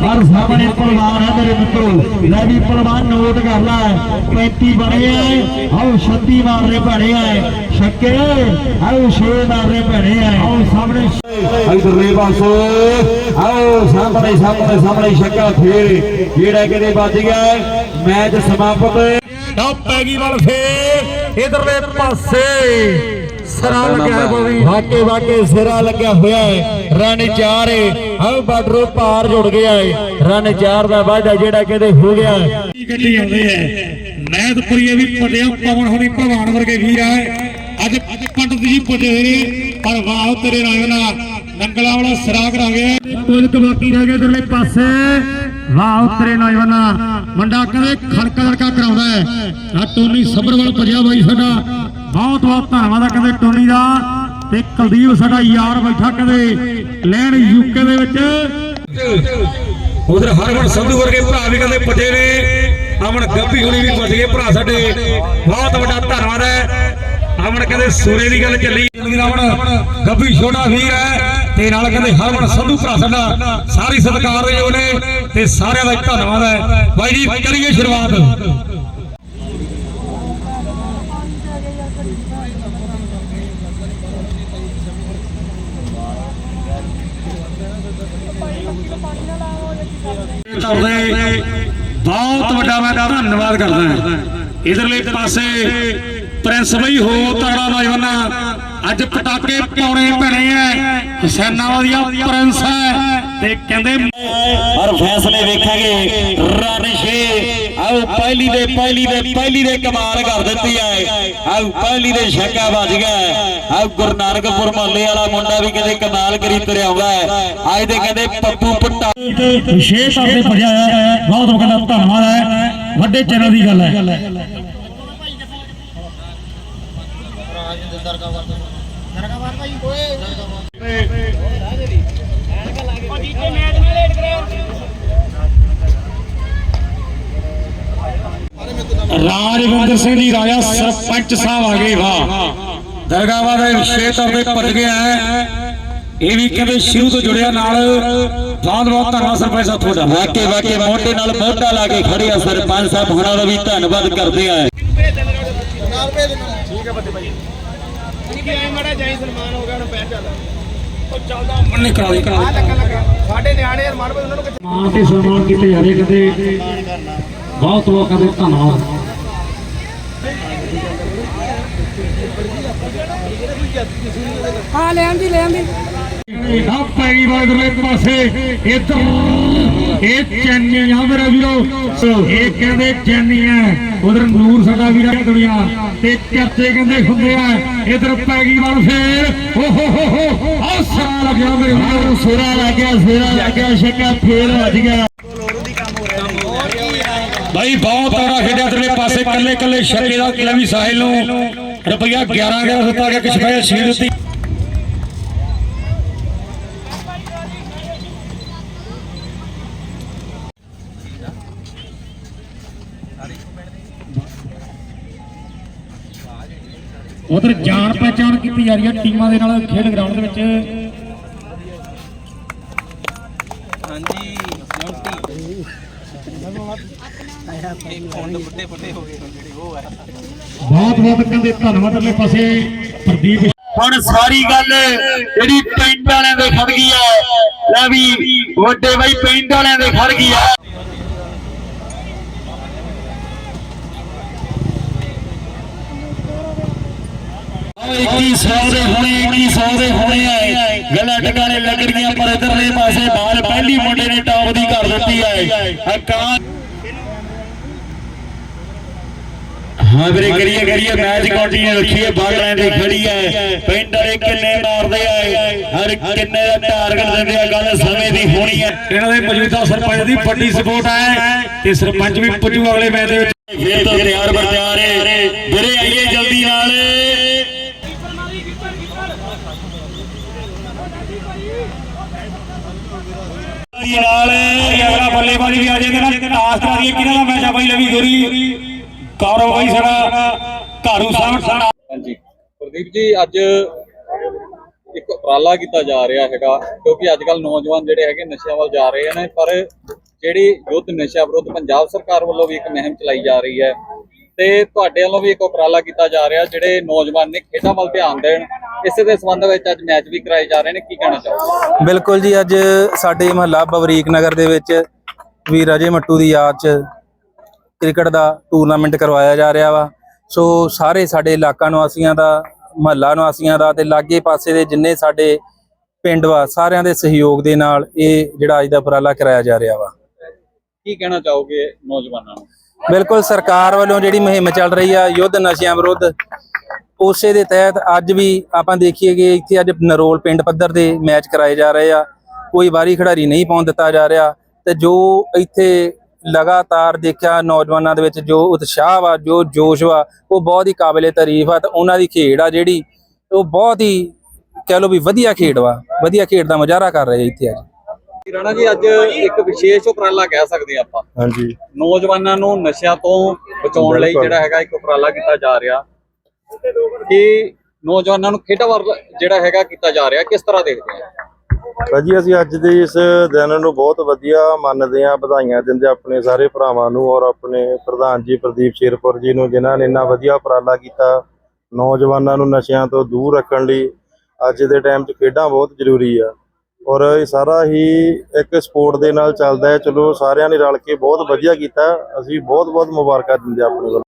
ਹਰ ਸਾਹਮਣੇ ਪਹਿਲਵਾਨ ਹੈ ਮੇਰੇ ਮਿੱਤਰੋ। ਲੈ ਵੀ ਪਹਿਲਵਾਨ ਨੋਟ ਕਰ ਲੈ। 35 ਬਣੇ ਆ। ਆਓ 36 ਮਾਰਨੇ ਬਣੇ ਆ। ਛੱਕੇ। ਆਓ 6 ਮਾਰਨੇ ਬਣੇ ਆ। ਆਓ ਸਾਹਮਣੇ ਇਧਰਲੇ ਪਾਸੋਂ ਆਓ ਸਾਹਮਣੇ ਸਾਹਮਣੇ ਸਾਹਮਣੇ ਛੱਕਾ ਫੇਰ। ਜਿਹੜਾ ਕਿਤੇ ਵੱਜ ਗਿਆ ਮੈਚ ਸਮਾਪਤ। ਟੱਪ ਪੈ ਗਈ ਵੱਲ ਫੇਰ। ਇਧਰਲੇ ਪਾਸੇ। ਸਰਾ ਲੱਗਿਆ ਬੋਵੀ ਵਾਕੇ ਵਾਕੇ ਸਿਰਾ ਲੱਗਿਆ ਹੋਇਆ ਹੈ। ਰਨ 4 ਆਓ ਬਾਰਡਰੋਂ ਪਾਰ ਜੁੜ ਗਿਆ ਹੈ ਰਨ 4 ਦਾ ਵਾਅਦਾ ਜਿਹੜਾ ਕਿਤੇ ਹੋ ਗਿਆ ਹੈ ਗੱਡੀ ਆਉਂਦੇ ਐ ਮਹਿਤਪੁਰੀਏ ਵੀ ਪਟਿਆ ਪਵਨ ਹੋਣੀ ਭਲਵਾਨ ਵਰਗੇ ਵੀਰ ਆ ਅੱਜ ਪੰਡਤ ਜੀ ਪੁੱਜੇ ਹੋਏ ਨੇ ਪਰ ਵਾਹ ਤੇਰੇ ਨਾਲ ਨਾ ਨੰਗਲਾ ਵਾਲਾ ਸਰਾ ਕਰਾ ਗਿਆ ਕੁਝ ਕੁ ਬਾਕੀ ਰਹਿ ਗਏ ਇਧਰਲੇ ਪਾਸੇ। ਵਾਹ ਉਤਰੇ ਨੌਜਵਾਨਾ ਮੁੰਡਾ ਕਹਿੰਦੇ ਖੜਕਾ ਲੜਕਾ ਕਰਾਉਂਦਾ ਹੈ ਆ ਟੋਨੀ ਸੱਭਰਵਾਲ ਭਜਿਆ ਬਾਈ ਸਾਡਾ। ਬਹੁਤ ਬਹੁਤ ਧੰਨਵਾਦ ਆ ਕਹਿੰਦੇ ਟੋਨੀ ਦਾ। ਤੇ ਕੁਲਦੀਪ ਸਾਡਾ ਯਾਰ ਬੈਠਾ ਕਹਿੰਦੇ ਲੈਣ ਯੂਕੇ ਦੇ ਵਿੱਚ। ਉਧਰ ਹਰਮਨ ਸੰਧੂ ਵਰਗੇ ਭਰਾ ਵੀ ਕਹਿੰਦੇ ਪੱਜੇ ਨੇ। ਅਮਨ ਗੱਭੀ ਹੁਣੀ ਵੀ ਪੱਜ ਗਏ ਭਰਾ ਸਾਡੇ। ਬਹੁਤ ਵੱਡਾ ਧੰਨਵਾਦ ਹੈ। ਅਮਨ ਕਹਿੰਦੇ ਸੂਰੇ ਦੀ ਗੱਲ ਚੱਲੀ। ਅਮਨ ਗੱਭੀ ਛੋਟਾ ਵੀਰ ਹੈ ਤੇ ਨਾਲ ਕਹਿੰਦੇ ਹਰਮਨ ਸੰਧੂ ਭਰਾ ਸਾਡਾ। ਸਾਰੀ ਸਤਿਕਾਰ ਦੇ ਨੇ ਤੇ ਸਾਰਿਆਂ ਦਾ ਧੰਨਵਾਦ ਹੈ। ਬਾਈ ਜੀ ਕਰੀਏ ਸ਼ੁਰੂਆਤ। ਕਰਦੇ ਬਹੁਤ ਵੱਡਾ ਮੈਂ ਧੰਨਵਾਦ ਕਰਦਾ ਹਾਂ। ਇਧਰਲੇ ਪਾਸੇ ਪ੍ਰਿੰਸ ਬਈ ਹੋ ਤਗੜਾ ਨੌਜਵਾਨਾ ਅੱਜ ਪਟਾਕੇ ਪਾਉਣੇ ਪੈਣੇ ਐ ਹੁਸੈਨਾਵਾਦੀਆ ਪ੍ਰਿੰਸ ਹੈ ਤੇ ਕਹਿੰਦੇ ਹਰ ਫੈਸਲੇ ਵੇਖਾਂਗੇ। ਰਨ 6 ਆਓ ਪਹਿਲੀ ਦੇ ਪਹਿਲੀ ਦੇ ਪਹਿਲੀ ਦੇ ਕਮਾਲ ਕਰ ਦਿੱਤੀ ਹੈ ਆਓ ਪਹਿਲੀ ਦੇ ਛੱਕਾ ਵੱਜ ਗਿਆ। ਆਓ ਗੁਰੂ ਨਾਨਕਪੁਰ ਮਹੱਲੇ ਵਾਲਾ ਮੁੰਡਾ ਵੀ ਕਹਿੰਦੇ ਕਮਾਲ ਕਰੀ ਤੁਰਿਆ ਆਉਂਦਾ ਹੈ ਅੱਜ ਦੇ ਕਹਿੰਦੇ ਪੱਪੂ ਪੱਟਾ। ਵਿਸ਼ੇਸ਼ ਤੌਰ ਤੇ ਭਜਿਆ ਹੈ। ਬਹੁਤ ਵੱਡਾ ਧੰਨਵਾਦ ਹੈ। ਵੱਡੇ ਚੈਨਲ ਦੀ ਗੱਲ ਹੈ। ਰਾਜਵਿੰਦਰ ਸਿੰਘ ਜੀ ਰਾਜਾ ਸਰਪੰਚ ਸਾਹਿਬ ਆ ਗਏ ਵਾਹ। ਦਰਗਾਹਾਂ ਦੇ ਵਿਸ਼ੇਸ਼ ਤੌਰ ਤੇ ਭੱਜ ਗਿਆ ਹੈ। ਇਹ ਵੀ ਕਹਿੰਦੇ ਸ਼ੁਰੂ ਤੋਂ ਜੁੜਿਆ ਨਾਲ। ਬਹੁਤ ਬਹੁਤ ਧੰਨਵਾਦ ਸਰਪੰਚ ਸਾਹਿਬ ਤੁਹਾਡਾ। ਵਾਕੇ ਵਾਕੇ ਮੋਢੇ ਨਾਲ ਮੋਢਾ ਲਾ ਕੇ ਖੜੇ ਆ ਸਰਪੰਚ ਸਾਹਿਬ। ਹੁਣਾਂ ਦਾ ਵੀ ਧੰਨਵਾਦ ਕਰਦੇ ਆ। ਮੰਨੇ ਕਰਾ ਦੇ ਕਰਾ ਦੇ। ਸਾਡੇ ਨਿਆਣੇ ਅਰਮਾਨ ਭਾਈ ਉਹਨਾਂ ਨੂੰ ਕਿੱਥੇ ਮਾਂ ਤੇ ਸਨਮਾਨ ਕੀਤੇ ਜਾ ਰਹੇ ਕਹਿੰਦੇ ਬਹੁਤ ਬਹੁਤ ਕਹਿੰਦੇ ਧੰਨਵਾਦ। ਹਾਂ ਲੈ ਆਂਦੀ ਲੈ ਆਂਦੀ। ਆ ਪੈਰੀ ਵਾਲੇ ਪਾਸੇ ਇੱਧਰ ਇਹ ਚੈਨੀ ਆ ਮੇਰੇ ਵੀਰੋ। ਇਹ ਕਹਿੰਦੇ ਚੈਨੀ ਆ। ਉਧਰ ਨੂਰ ਸਾਡਾ ਵੀਰਾ ਦੁਨੀਆ। ਤੇ ਚਰਚੇ ਕਹਿੰਦੇ ਹੁੰਦੇ ਆ ਇੱਧਰ ਪੈਗੀ ਵਾਲ ਫੇਰ। ਓ ਹੋ ਹੋ ਹੋ ਆ ਸਾਰਾ ਲੱਗਿਆ ਮੇਰੇ ਵੀਰੋ ਸੇਰਾ ਲੱਗ ਗਿਆ ਸੇਰਾ ਲੱਗ ਗਿਆ ਛੱਕਾ ਫੇਰ ਵੱਜ ਗਿਆ। ਭਾਈ ਬਹੁਤ ਤਗੜਾ ਖੇਡਿਆ ਤੇਰੇ ਪਾਸੇ। ਕੱਲੇ ਕੱਲੇ ਛੱਕੇ ਦਾ ਕਿਲਾ ਵੀ ਸਾਹਿਲ ਨੂੰ ਰੁਪਈਆ 11 11 ਦਿੱਤਾ ਗਿਆ ਕਿ ਸਪੈਸ਼ਲ ਸੀਟ ਦਿੱਤੀ। ਉਧਰ ਜਾਣ ਪਛਾਣ ਕੀਤੀ ਜਾ ਰਹੀ ਹੈ ਟੀਮਾਂ ਦੇ ਨਾਲ ਖੇਡ ਗਰਾਊਂਡ ਦੇ ਵਿੱਚ। ਬਹੁਤ ਬਹੁਤ ਕਹਿੰਦੇ ਧੰਨਵਾਦ ਅਗਲੇ ਪਾਸੇ ਪ੍ਰਦੀਪ। ਹੁਣ ਸਾਰੀ ਗੱਲ ਜਿਹੜੀ ਪਿੰਡ ਵਾਲਿਆਂ ਦੇ ਖੜ ਗਈ ਹੈ ਲੈ ਵੀ ਵੱਡੇ ਬਾਈ ਪਿੰਡ ਵਾਲਿਆਂ ਦੇ ਖੜ ਗਈ ਹੈ। 2100 ਆਏ। ਦਾ ਟਾਰਗੇਟ ਦਿੰਦੇ ਆ ਗੱਲ ਸਮੇਂ ਦੀ ਹੋਣੀ ਹੈ ਇਹਨਾਂ ਦੇ ਸਰਪੰਚ ਦੀ ਵੱਡੀ ਸਪੋਰਟ ਹੈ ਤੇ ਸਰਪੰਚ ਵੀ ਪੁੱਜੂ ਅਗਲੇ ਮੈਚ ਦੇ ਵਿੱਚ। ਫੇਰ ਤੋਂ ਤਿਆਰ ਬਰ ਤਿਆਰ ਹੈ ਵੀਰੇ ਆਈਏ ਜਲਦੀ ਨਾਲ। ਨਾਲ ਅਗਲਾ ਬੱਲੇਬਾਜ਼ੀ ਵੀ ਆ ਜਾਂਦੇ ਨਾਲ ਟਾਸ ਕਰਾ ਦਈਏ ਕਿਹਨਾਂ ਦਾ ਮੈਚ ਆ ਬਾਈ ਲਵੀ ਗੋਰੀ? ਗੌਰਵ ਬਾਈ ਸਾਡਾ, ਘਾਰੂ ਸਾਹਿਬ ਸਾਡਾ। ਹਾਂਜੀ। ਪ੍ਰਦੀਪ ਜੀ, ਅੱਜ ਇੱਕ ਉਪਰਾਲਾ ਕੀਤਾ ਜਾ ਰਿਹਾ ਹੈਗਾ, ਕਿਉਂਕਿ ਅੱਜ ਕੱਲ ਨੌਜਵਾਨ ਜਿਹੜੇ ਹੈਗੇ ਨਸ਼ਿਆਂ ਵੱਲ ਜਾ ਰਹੇ ਨੇ, ਪਰ ਜਿਹੜੀ ਯੁੱਧ ਨਸ਼ਾ ਵਿਰੁੱਧ ਪੰਜਾਬ ਸਰਕਾਰ ਵੱਲੋਂ ਵੀ ਇੱਕ ਮੁਹਿੰਮ ਚਲਾਈ ਜਾ ਰਹੀ ਹੈ। ਤੇ ਤੁਹਾਡੇ ਵੱਲੋਂ ਵੀ ਇੱਕ ਉਪਰਾਲਾ ਕੀਤਾ ਜਾ ਰਿਹਾ, ਜਿਹੜੇ ਨੌਜਵਾਨ ਨੇ ਖੇਡਾਂ ਵੱਲ ਧਿਆਨ ਦੇਣ ਇਸੇ ਦੇ ਸੰਬੰਧ ਵਿੱਚ ਅੱਜ ਮੈਚ ਵੀ ਕਰਾਏ ਜਾ ਰਹੇ ਨੇ ਕੀ ਕਹਿਣਾ ਚਾਹੋਗੇ? ਬਿਲਕੁਲ ਜੀ ਅੱਜ ਸਾਡੇ ਮਹੱਲਾ ਬਵਰੀਕ ਨਗਰ ਦੇ ਵਿੱਚ ਵੀਰ ਰਾਜੇ ਮੱਟੂ ਦੀ ਯਾਦ 'ਚ ਕ੍ਰਿਕਟ ਦਾ ਟੂਰਨਾਮੈਂਟ ਕਰਵਾਇਆ ਜਾ ਰਿਹਾ ਵਾ। ਸੋ ਸਾਰੇ ਸਾਡੇ ਇਲਾਕਾ ਨਿਵਾਸੀਆਂ ਦਾ ਮਹੱਲਾ ਨਿਵਾਸੀਆਂ ਦਾ ਤੇ ਲਾਗੇ ਪਾਸੇ ਦੇ ਜਿੰਨੇ ਸਾਡੇ ਪਿੰਡ ਵਾ ਸਾਰਿਆਂ ਦੇ ਸਹਿਯੋਗ ਦੇ ਨਾਲ ਇਹ ਜਿਹੜਾ ਅੱਜ ਦਾ ਉਪਰਾਲਾ ਕਰਾਇਆ ਜਾ ਰਿਹਾ ਵਾ। ਕੀ ਕਹਿਣਾ ਚਾਹੋਗੇ ਨੌਜਵਾਨਾਂ ਨੂੰ? ਬਿਲਕੁਲ ਸਰਕਾਰ ਵੱਲੋਂ ਜਿਹੜੀ ਮੁਹਿੰਮ ਚੱਲ ਰਹੀ ਆ ਯੁੱਧ ਨਸ਼ਿਆਂ ਵਿਰੁੱਧ ਉਸੇ ਦੇ ਤਹਿਤ ਅੱਜ ਵੀ ਆਪਾਂ ਦੇਖੀਏ ਕਿ ਇੱਥੇ ਅੱਜ ਨਰੋਲ ਪਿੰਡ ਪੱਧਰ ਦੇ ਮੈਚ ਕਰਾਏ ਜਾ ਰਹੇ ਆ। ਕੋਈ ਵਾਰੀ ਖਿਡਾਰੀ ਨਹੀਂ ਪਾਉਣ ਦਿੱਤਾ ਜਾ ਰਿਹਾ ਤੇ ਜੋ ਇੱਥੇ ਲਗਾਤਾਰ ਦੇਖਿਆ ਨੌਜਵਾਨਾਂ ਦੇ ਵਿੱਚ ਜੋ ਉਤਸ਼ਾਹ ਵਾ ਜੋ ਜੋਸ਼ ਵਾ ਉਹ ਬਹੁਤ ਹੀ ਕਾਬਲੇ ਤਾਰੀਫ ਆ ਤੇ ਉਹਨਾਂ ਦੀ ਖੇਡ ਆ ਜਿਹੜੀ ਉਹ ਬਹੁਤ ਹੀ ਕਹਿ ਲਓ ਵੀ ਵਧੀਆ ਖੇਡ ਵਾ ਵਧੀਆ ਖੇਡ ਦਾ ਮੁਜ਼ਾਹਰਾ ਕਰ ਰਹੇ ਇੱਥੇ ਅੱਜ। ਰਾਣਾ ਜੀ ਅੱਜ ਇੱਕ ਵਿਸ਼ੇਸ਼ ਉਪਰਾਲਾ ਕਹਿ ਸਕਦੇ ਹਾਂ ਆਪਾਂ। ਹਾਂਜੀ। ਨੌਜਵਾਨਾਂ ਨੂੰ ਨਸ਼ਿਆਂ ਤੋਂ ਬਚਾਉਣ ਲਈ। ਜਿਹੜਾ ਹੈਗਾ ਇੱਕ ਉਪਰਾਲਾ ਕੀਤਾ ਜਾ ਰਿਹਾ। ਕਿ ਨੌਜਵਾਨਾਂ ਨੂੰ ਖੇਡਾਂ ਵੱਲ ਜਿਹੜਾ ਹੈਗਾ ਕੀਤਾ ਜਾ ਰਿਹਾ, ਕਿਸ ਤਰ੍ਹਾਂ ਦੇਖਦੇ ਆ ਭਾਜੀ ਅਸੀਂ ਅੱਜ ਦੇ ਇਸ ਦਿਨ ਨੂੰ ਬਹੁਤ ਵਧੀਆ ਮੰਨਦੇ ਹਾਂ, ਵਧਾਈਆਂ ਦਿੰਦੇ ਆਪਣੇ ਸਾਰੇ ਭਰਾਵਾਂ ਨੂੰ ਔਰ ਆਪਣੇ ਪ੍ਰਧਾਨ ਜੀ ਪ੍ਰਦੀਪ ਸ਼ੇਰਪੁਰ ਜੀ ਨੂੰ, ਜਿਨ੍ਹਾਂ ਨੇ ਇੰਨਾ ਵਧੀਆ ਉਪਰਾਲਾ ਕੀਤਾ ਨੌਜਵਾਨਾਂ ਨੂੰ ਨਸ਼ਿਆਂ ਤੋਂ ਦੂਰ ਰੱਖਣ ਲਈ। ਅੱਜ ਦੇ ਟਾਈਮ 'ਚ ਖੇਡਾਂ ਬਹੁਤ ਜ਼ਰੂਰੀ ਆ ਔਰ ਇਹ ਸਾਰਾ ਹੀ ਇੱਕ ਸਪੋਰਟ ਦੇ ਨਾਲ ਚੱਲਦਾ ਹੈ। ਚਲੋ, ਸਾਰਿਆਂ ਨੇ ਰਲ ਕੇ ਬਹੁਤ ਵਧੀਆ ਕੀਤਾ। ਅਸੀਂ ਬਹੁਤ ਬਹੁਤ ਮੁਬਾਰਕਾਂ ਦਿੰਦੇ ਆਪਣੇ ਵੱਲੋਂ।